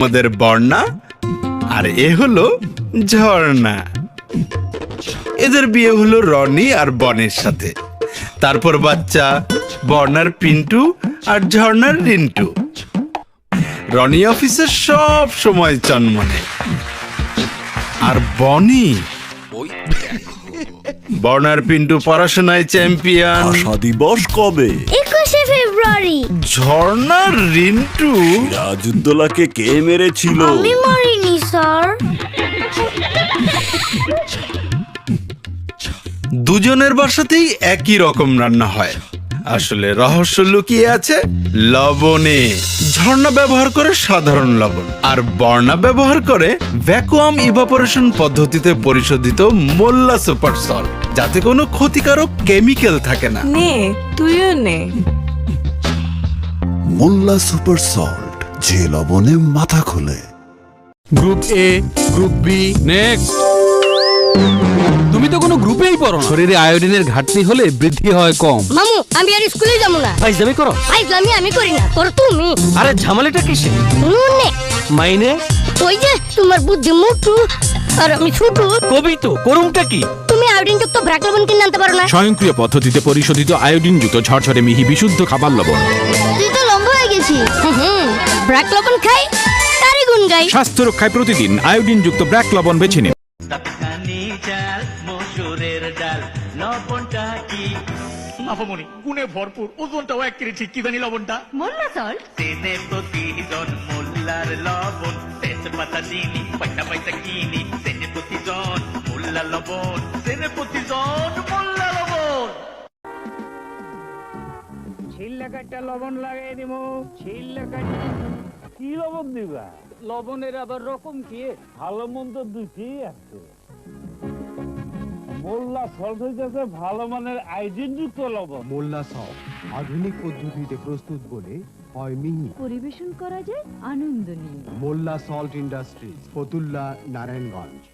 আমাদের বর্ণা, আর এ হলো ঝর্ণা। এদের বিয়ে হলো রনি আর বনের সাথে। তারপর বাচ্চা বর্ণার পিন্টু আর ঝর্ণার রিন্টু। রনি অফিসে সব সময় চনমনে আর বনি? বর্ণার পিন্টু পড়াশোনায় চ্যাম্পিয়ন। ভাষা দিবস কবে? ফেব্রুয়ারি। ঝর্ণার রিন্টু। রাজউদ্দোলাকে কে মেরেছিল? আমি মরিনি স্যার। দুজনের বাসাতেই একই রকম রান্না হয়। আসলে রহস্য লুকিয়ে আছে লবণে। ঝর্ণা ব্যবহার করে সাধারণ লবণ আর বর্ণা ব্যবহার করে ভ্যাকুয়াম ইভাপোরেশন পদ্ধতিতে পরিশোধিত মোল্লা সুপার সল্ট যাতে কোনো ক্ষতিকারক কেমিক্যাল থাকে না। নে তুইও নে। মোল্লা সুপার সল্ট যে লবণে মাথা খোলে। Group A group B next তুমি তো কোনো গ্রুপেই পড়ো না। শরীরে আয়োডিনের ঘাটতি হলে বৃদ্ধি হয় কম। মামু আমি আর স্কুলে যাব না। ফাইজলামি করো। ফাইজলামি আমি করি না তোর তুমি। আরে ঝামেলাটা কিসে? নুনে। মাইনে? ওই যে তোমার বুদ্ধি মুটু আর আমি ছুটু। কবি তো করুমটা কি? তুমি আয়োডিন যুক্ত ব্র্যাক লবণ কিনে আনতে পারো না। স্বয়ংক্রিয় পদ্ধতিতে পরিশোধিত আয়োডিনযুক্ত ঝরঝরে মিহি বিশুদ্ধ খাবার লবণ। ব্র্যাক লবণ খাই তারই গুণ গাই। স্বাস্থ্য রক্ষায় প্রতিদিন আয়োডিনযুক্ত ব্র্যাক লবণ বেছে নিন। সাতখানি চাল মসুরের ডাল লবণটা কি? আপামনি গুণে ভরপুর ওজনটাও এক কেজি ঠিক কি জানি লবণটা? মোল্লা সল সেনে প্রতিজন মোল্লার লবণ তেজ পাতা চিনি পয়সা পয়সা কিনি সেনে প্রতিজন মোল্লা লবণ সেনে প্রতিজন লবণের আবার রকম কি? ভালো মন্দ দুইটি আছে। মোল্লা সল্ট হইতেছে ভালো মানের আইজিন যুক্ত লবণ। মোল্লা সব আধুনিক পদ্ধতিতে প্রস্তুত বলে হয় মিহি। পরিবেশন করা যায় আনন্দ নিয়ে মোল্লা সল্ট ইন্ডাস্ট্রিজ ফতুল্লা নারায়ণগঞ্জ।